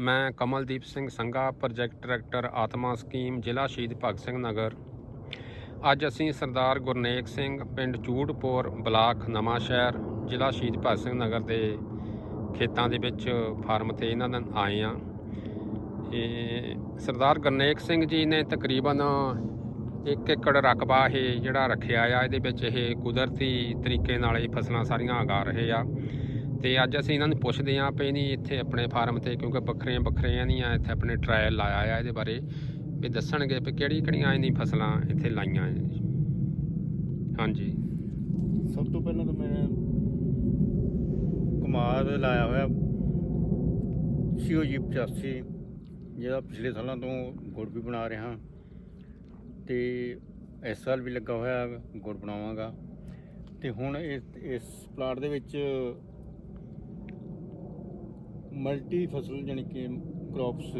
ਮੈਂ Kamaldeep Singh Sangha, project director, ATMA scheme, ਜ਼ਿਲ੍ਹਾ ਸ਼ਹੀਦ ਭਗਤ ਸਿੰਘ ਨਗਰ। ਅੱਜ ਅਸੀਂ ਸਰਦਾਰ ਗੁਰਨੇਕ ਸਿੰਘ, ਪਿੰਡ ਚੂੜਪੁਰ, ਬਲਾਕ ਨਵਾਂ ਸ਼ਹਿਰ ਜ਼ਿਲ੍ਹਾ ਸ਼ਹੀਦ ਭਗਤ ਸਿੰਘ ਨਗਰ ਦੇ ਖੇਤਾਂ ਦੇ ਵਿੱਚ ਫਾਰਮ ਤੇ ਇਹਨਾਂ ਨਾਲ ਆਏ ਆ ਇਹ ਸਰਦਾਰ ਗੁਰਨੇਕ ਸਿੰਘ ਜੀ ਨੇ ਤਕਰੀਬਨ ਇੱਕ ਏਕੜ ਰਕਬਾ ਇਹ ਜਿਹੜਾ ਰੱਖਿਆ ਆ, ਇਹਦੇ ਵਿੱਚ ਇਹ ਕੁਦਰਤੀ ਤਰੀਕੇ ਨਾਲ ਇਹ ਫਸਲਾਂ ਸਾਰੀਆਂ ਉਗਾ ਰਹੇ ਆ। ਤੇ ਅੱਜ ਅਸੀਂ ਇਹਨਾਂ ਨੂੰ ਪੁੱਛਦੇ ਆਂ ਪਈ ਨਹੀਂ ਇੱਥੇ ਆਪਣੇ ਫਾਰਮ ਤੇ, ਕਿਉਂਕਿ ਵੱਖਰੀਆਂ ਵੱਖਰੀਆਂ ਦੀਆਂ ਇੱਥੇ ਆਪਣੇ ਟ੍ਰਾਇਲ ਲਾਇਆ ਆ ਇਹਦੇ ਬਾਰੇ, ਵੀ ਦੱਸਣਗੇ ਵੀ ਕਿਹੜੀ ਕਿਹੜੀਆਂ ਇਹਨੀ ਫਸਲਾਂ ਇੱਥੇ ਲਾਈਆਂ ਹੈ ਜੀ ਹਾਂਜੀ। ਸਭ ਤੋਂ ਪਹਿਲਾਂ ਤਾਂ ਮੈਂ ਕਮਾਦ ਲਾਇਆ ਹੋਇਆ, ਸੀਓਜੀ 85 ਜਿਹਦਾ ਪਿਛਲੇ ਸਾਲਾਂ ਤੋਂ ਗੁੜ ਵੀ ਬਣਾ ਰਿਹਾ। ਤੇ ਇਸ ਸਾਲ ਵੀ ਲੱਗਾ ਹੋਇਆ ਗੁੜ ਬਣਾਵਾਂਗਾ। ਤੇ ਹੁਣ ਇਸ ਇਸ ਪਲਾਟ ਦੇ ਵਿੱਚ ਮਲਟੀ ਫਸਲ ਜਾਣੀ ਕਿ ਕ੍ਰੌਪਸ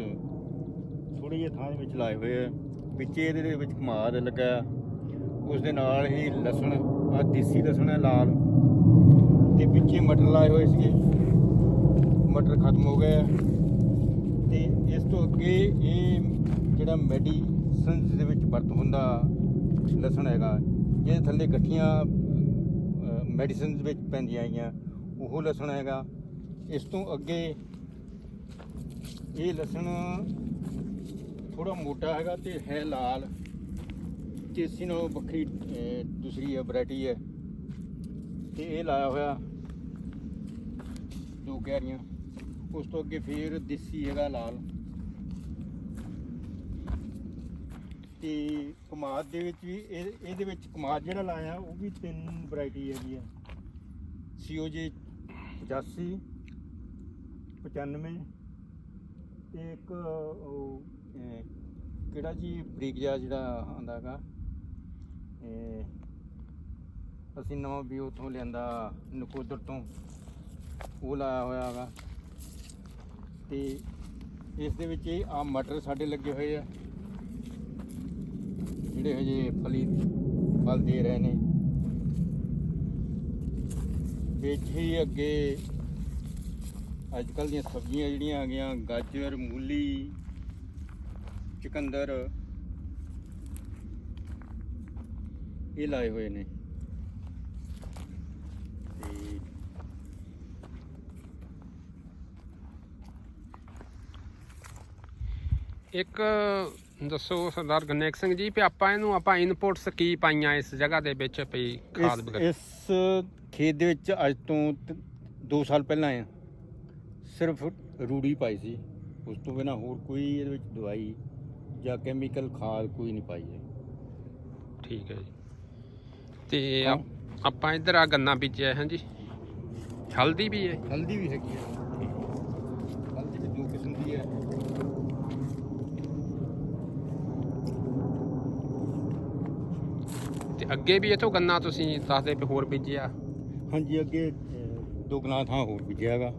ਥੋੜੀ ਜਿਹੀ ਥਾਂ ਦੇ ਵਿੱਚ ਲਾਏ ਹੋਏ ਆ ਵਿੱਚ ਇਹਦੇ ਦੇ ਵਿੱਚ ਕਮਾਦ ਲੱਗਾ ਹੈ। ਉਸ ਦੇ ਨਾਲ ਹੀ ਲਸਣ ਆ ਦੇਸੀ ਲਸਣ ਹੈ ਲਾਲ ਤੇ ਪਿੱਛੇ ਮਟਰ ਲਾਏ ਹੋਏ ਸੀਗੇ ਮਟਰ ਖਤਮ ਹੋ ਗਏ ਆ। ਤੇ ਇਸ ਤੋਂ ਅੱਗੇ ਇਹ ਜਿਹੜਾ ਮੈਡੀਸਨ ਦੇ ਵਿੱਚ ਵਰਤ ਹੁੰਦਾ, ਲਸਣ ਹੈਗਾ, ਜਿਹਦੇ ਥੱਲੇ ਗੱਠੀਆਂ ਮੈਡੀਸਨ ਦੇ ਵਿੱਚ ਪੈਂਦੀਆਂ ਆਈਆਂ, ਉਹ ਲਸਣ ਹੈਗਾ ਇਸ ਤੋਂ ਅੱਗੇ ਇਹ ਲਸਣ ਥੋੜਾ ਮੋਟਾ ਹੈਗਾ ਤੇ ਹੈ ਲਾਲ। ਦੇਸੀ ਨਾਲੋਂ ਵੱਖਰੀ ਦੂਸਰੀ ਹੈ ਵੈਰਾਈਟੀ ਹੈ। ਤੇ ਇਹ ਲਾਇਆ ਹੋਇਆ ਦੋ ਕਿਆਰੀਆਂ ਉਸ ਤੋਂ ਅੱਗੇ ਫਿਰ ਦੇਸੀ ਹੈਗਾ ਲਾਲ। ਤੇ ਕਮਾਦ ਦੇ ਵਿੱਚ ਵੀ ਇਹ, ਇਹਦੇ ਵਿੱਚ ਕਮਾਦ ਜਿਹੜਾ ਲਾਇਆ, ਉਹ ਵੀ ਤਿੰਨ ਵੈਰਾਈਟੀ ਹੈਗੀ ਆ। ਸੀਓਜੇ 85 95 ਤੇ ਇੱਕ ਉਹ ਅਹ, ਕਿਹੜਾ ਜੀ ਬਰੀਕ ਜਿਹਾ ਜਿਹੜਾ ਆਂਦਾ ਹੈਗਾ? ਇਹ ਅਸੀਂ ਨਵਾਂ ਵੀ ਉਥੋਂ ਲਿਆਂਦਾ ਨਕੋਦਰ ਤੋਂ। ਉਹ ਲਾਇਆ ਹੋਇਆ ਹੈਗਾ। ਤੇ ਇਸ ਦੇ ਵਿੱਚ ਇਹ ਆ ਮਟਰ ਸਾਡੇ ਲੱਗੇ ਹੋਏ ਆ। ਜਿਹੜੇ ਹਜੇ ਫਲੀ ਫਲ ਦੇ ਰਹੇ ਨੇ। ਵਿੱਚ ਹੀ ਅੱਗੇ ਅੱਜ ਕੱਲ੍ਹ ਦੀਆਂ ਸਬਜ਼ੀਆਂ ਜਿਹੜੀਆਂ ਆ ਗਈਆਂ ਗਾਜਰ ਮੂਲੀ ਚੁਕੰਦਰ ਇਹ ਲਾਏ ਹੋਏ ਨੇ। ਤੇ ਇੱਕ ਦੱਸੋ ਸਰਦਾਰ ਗੁਰਨੇਕ ਸਿੰਘ ਜੀ ਵੀ ਆਪਾਂ ਇਹਨੂੰ ਆਪਾਂ ਇਨਪੁਟਸ ਕੀ ਪਾਈਆਂ ਇਸ ਜਗ੍ਹਾ ਦੇ ਵਿੱਚ ਪਈ ਖਾਦ ਇਸ ਵਗੈਰਾ ਇਸ ਖੇਤ ਦੇ ਵਿੱਚ ਅੱਜ ਤੋਂ 2 ਸਾਲ ਪਹਿਲਾਂ ਆ ਸਿਰਫ ਰੂੜੀ ਪਾਈ ਸੀ। ਉਸ ਤੋਂ ਬਿਨਾ ਹੋਰ ਕੋਈ ਇਹਦੇ ਵਿੱਚ ਦਵਾਈ ਜਾਂ ਕੈਮੀਕਲ ਖਾਦ ਕੋਈ ਨਹੀਂ ਪਾਈ ਹੈ। ਠੀਕ ਹੈ ਜੀ। ਤੇ ਆਪ- ਆਪਾਂ ਇੱਧਰ ਆ ਗੰਨਾ ਬੀਜਿਆ ਹੈ ਜੀ ਹਲਦੀ ਵੀ ਹੈ। ਹਲਦੀ ਵੀ ਹੈਗੀ ਹੈ। ਹਲਦੀ ਵੀ ਦੋ ਕਿਸਮ ਦੀ ਹੈ। ਤੇ ਅੱਗੇ ਵੀ ਇਥੋਂ ਗੰਨਾ ਤੁਸੀਂ ਦੱਸਦੇ ਵੀ ਹੋਰ ਬੀਜਿਆ। ਹਾਂਜੀ ਅੱਗੇ ਅਹ, ਦੋ ਕਨਾਲ ਥਾਂ ਹੋਰ ਬੀਜਿਆ ਹੈਗਾ।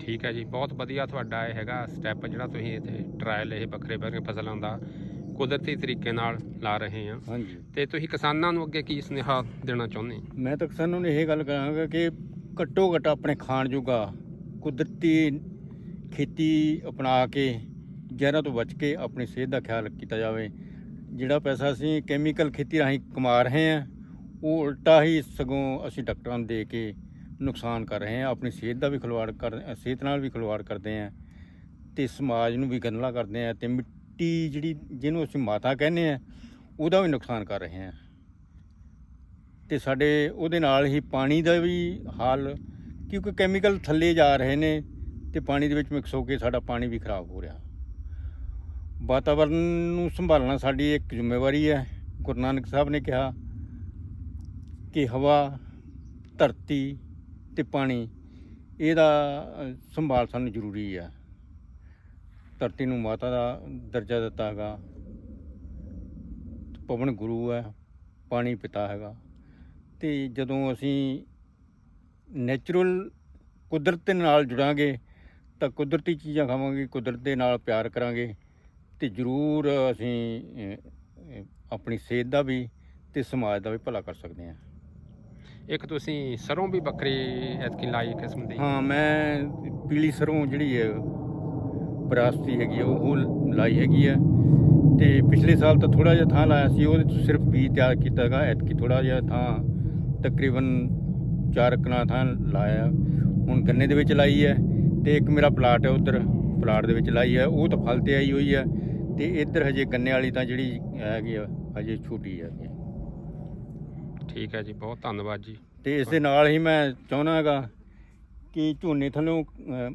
ਠੀਕ ਹੈ ਜੀ ਬਹੁਤ ਵਧੀਆ ਤੁਹਾਡਾ ਇਹ ਹੈਗਾ ਸਟੈਪ ਜਿਹੜਾ ਤੁਸੀਂ ਇੱਥੇ ਟਰਾਇਲ ਇਹ ਵੱਖਰੇ ਵੱਖਰੇ ਫਸਲਾਂ ਦਾ ਕੁਦਰਤੀ ਤਰੀਕੇ ਨਾਲ ਲਾ ਰਹੇ ਆ ਹਾਂਜੀ। ਤੇ ਤੁਸੀਂ ਕਿਸਾਨਾਂ ਨੂੰ ਅੱਗੇ ਕੀ ਸੁਨੇਹਾ ਦੇਣਾ ਚਾਹੁੰਦੇ ਮੈਂ ਤਾਂ ਕਿਸਾਨਾਂ ਨੂੰ ਇਹ ਗੱਲ ਕਰਾਂਗਾ ਕਿ ਘੱਟੋ ਘੱਟ ਆਪਣੇ ਖਾਣ ਜੋਗਾ ਕੁਦਰਤੀ ਖੇਤੀ ਅਪਣਾ ਕੇ ਜ਼ਹਿਰਾਂ ਤੋਂ ਬਚ ਕੇ ਆਪਣੀ ਸਿਹਤ ਦਾ ਖਿਆਲ ਕੀਤਾ ਜਾਵੇ। ਜਿਹੜਾ ਪੈਸਾ ਅਸੀਂ ਕੈਮੀਕਲ ਖੇਤੀ ਰਾਹੀਂ ਕਮਾ ਰਹੇ ਹਾਂ ਉਹ ਉਲਟਾ ਹੀ ਸਗੋਂ ਅਸੀਂ ਡਾਕਟਰਾਂ ਨੂੰ ਦੇ ਕੇ ਨੁਕਸਾਨ ਕਰ ਰਹੇ ਹਾਂ, ਆਪਣੀ ਸਿਹਤ ਦਾ ਵੀ ਖਿਲਵਾੜ ਕਰ, ਸਿਹਤ ਨਾਲ ਵੀ ਖਿਲਵਾੜ ਕਰਦੇ ਹਾਂ ਤੇ ਸਮਾਜ ਨੂੰ ਵੀ ਗੰਦਲਾ ਕਰਦੇ ਹਾਂ ਤੇ ਮਿੱਟੀ ਜਿਹੜੀ ਜਿਹਨੂੰ ਅਸੀਂ ਮਾਤਾ ਕਹਿੰਦੇ ਆ ਉਹਦਾ ਵੀ ਨੁਕਸਾਨ ਕਰ ਰਹੇ ਹਾਂ। ਤੇ ਸਾਡੇ ਉਹਦੇ ਨਾਲ ਹੀ ਪਾਣੀ ਦਾ ਵੀ ਹਾਲ, ਕਿਉਂਕਿ ਕੈਮੀਕਲ ਥੱਲੇ ਜਾ ਰਹੇ ਨੇ ਤੇ ਪਾਣੀ ਦੇ ਵਿੱਚ ਮਿਕਸ ਹੋ ਕੇ ਸਾਡਾ ਪਾਣੀ ਵੀ ਖਰਾਬ ਹੋ ਰਿਹਾ। ਵਾਤਾਵਰਨ ਨੂੰ ਸੰਭਾਲਣਾ ਸਾਡੀ ਇੱਕ ਜ਼ਿੰਮੇਵਾਰੀ ਹੈ। ਗੁਰੂ ਨਾਨਕ ਸਾਹਿਬ ਨੇ ਕਿਹਾ ਕਿ ਹਵਾ, ਧਰਤੀ ਤੇ ਪਾਣੀ ਇਹਦਾ ਸੰਭਾਲ ਸਾਨੂੰ ਜ਼ਰੂਰੀ ਹੈ ਧਰਤੀ ਨੂੰ ਮਾਤਾ ਦਾ ਦਰਜਾ ਦਿੱਤਾ ਹੈਗਾ। ਪਵਨ ਗੁਰੂ ਹੈ, ਪਾਣੀ ਪਿਤਾ ਹੈਗਾ। ਤੇ ਜਦੋਂ ਅਸੀਂ ਨੈਚੁਰਲ ਕੁਦਰਤ ਦੇ ਨਾਲ ਜੁੜਾਂਗੇ, ਤਾਂ ਕੁਦਰਤੀ ਚੀਜ਼ਾਂ ਖਾਵਾਂਗੇ, ਕੁਦਰਤ ਦੇ ਨਾਲ ਪਿਆਰ ਕਰਾਂਗੇ, ਤੇ ਜ਼ਰੂਰ ਅਸੀਂ ਆਪਣੀ ਸਿਹਤ ਦਾ ਵੀ ਤੇ ਸਮਾਜ ਦਾ ਵੀ ਭਲਾ ਕਰ ਸਕਦੇ ਹਾਂ। ਇੱਕ ਤੁਸੀਂ ਸਰੋਂ ਵੀ ਬੱਕਰੀ ਐਤਕੀ ਲਾਈ ਕਿਸਮ ਦੀ? ਹਾਂ, ਮੈਂ ਪੀਲੀ ਸਰੋਂ ਜਿਹੜੀ ਹੈ, ਵਿਰਾਸਤੀ ਹੈਗੀ ਆ, ਉਹ ਲਾਈ ਹੈਗੀ ਆ। ਤੇ ਪਿਛਲੇ ਸਾਲ ਤਾਂ ਥੋੜਾ ਜਿਹਾ ਥਾਂ ਲਾਇਆ ਸੀ, ਉਹਦੇ 'ਚ ਸਿਰਫ ਬੀਜ ਤਿਆਰ ਕੀਤਾ ਹੈਗਾ ਐਤਕੀ ਥੋੜਾ ਜਿਹਾ ਥਾਂ ਤਕਰੀਬਨ ਚਾਰ ਕਨਾ ਥਾਂ ਲਾਇਆ। ਹੁਣ ਗੰਨੇ ਦੇ ਵਿੱਚ ਲਾਈ ਹੈ ਤੇ ਇੱਕ ਮੇਰਾ ਪਲਾਟ ਹੈ ਉਧਰ, ਪਲਾਟ ਦੇ ਵਿੱਚ ਲਾਈ ਹੈ। ਉਹ ਤਾਂ ਫਲ ਤੇ ਆਈ ਹੋਈ ਹੈ ਤੇ ਇੱਧਰ ਹਜੇ ਗੰਨੇ ਵਾਲੀ ਤਾਂ ਜਿਹੜੀ ਹੈਗੀ ਆ, ਹਜੇ ਛੋਟੀ ਹੈ ਠੀਕ ਹੈ ਜੀ ਬਹੁਤ ਧੰਨਵਾਦ ਜੀ। ਤੇ ਇਸ ਦੇ ਨਾਲ ਹੀ ਮੈਂ ਚਾਹੁੰਦਾ ਹੈਗਾ ਕਿ ਝੋਨੇ ਥੱਲੋਂ ਅਹ,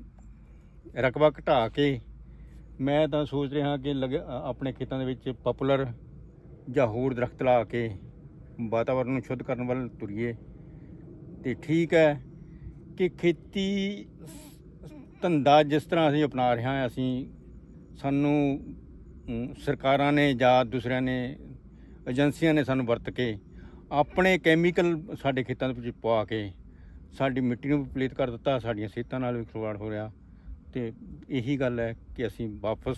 ਰਕਬਾ ਘਟਾ ਕੇ ਮੈਂ ਤਾਂ ਸੋਚ ਰਿਹਾ ਕਿ ਲਗ- ਅ- ਆਪਣੇ ਖੇਤਾਂ ਦੇ ਵਿੱਚ ਪਪੂਲਰ ਜਾਂ ਹੋਰ ਦਰਖਤ ਲਾ ਕੇ ਵਾਤਾਵਰਨ ਨੂੰ ਸ਼ੁੱਧ ਕਰਨ ਵੱਲ ਤੁਰੀਏ। ਤੇ ਠੀਕ ਹੈ ਕਿ ਖੇਤੀ ਧੰਦਾ ਜਿਸ ਤਰ੍ਹਾਂ ਅਸੀਂ ਅਪਣਾ ਰਹੇ ਹਾਂ ਅਸੀਂ ਸਾਨੂੰ ਅਮ, ਸਰਕਾਰਾਂ ਨੇ ਜਾਂ ਦੂਸਰਿਆਂ ਨੇ ਏਜੰਸੀਆਂ ਨੇ ਸਾਨੂੰ ਵਰਤ ਕੇ ਆਪਣੇ ਕੈਮੀਕਲ ਸਾਡੇ ਖੇਤਾਂ ਦੇ ਵਿੱਚ ਪਵਾ ਕੇ ਸਾਡੀ ਮਿੱਟੀ ਨੂੰ ਵੀ ਪਲੀਤ ਕਰ ਦਿੱਤਾ, ਸਾਡੀਆਂ ਸਿਹਤਾਂ ਨਾਲ ਵੀ ਖਿਲਵਾੜ ਹੋ ਰਿਹਾ। ਤੇ ਇਹੀ ਗੱਲ ਹੈ ਕਿ ਅਸੀਂ ਵਾਪਸ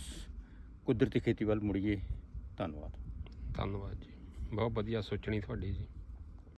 ਕੁਦਰਤੀ ਖੇਤੀ ਵੱਲ ਮੁੜੀਏ। ਧੰਨਵਾਦ। ਧੰਨਵਾਦ ਜੀ। ਬਹੁਤ ਵਧੀਆ ਸੋਚਣੀ ਤੁਹਾਡੀ ਜੀ।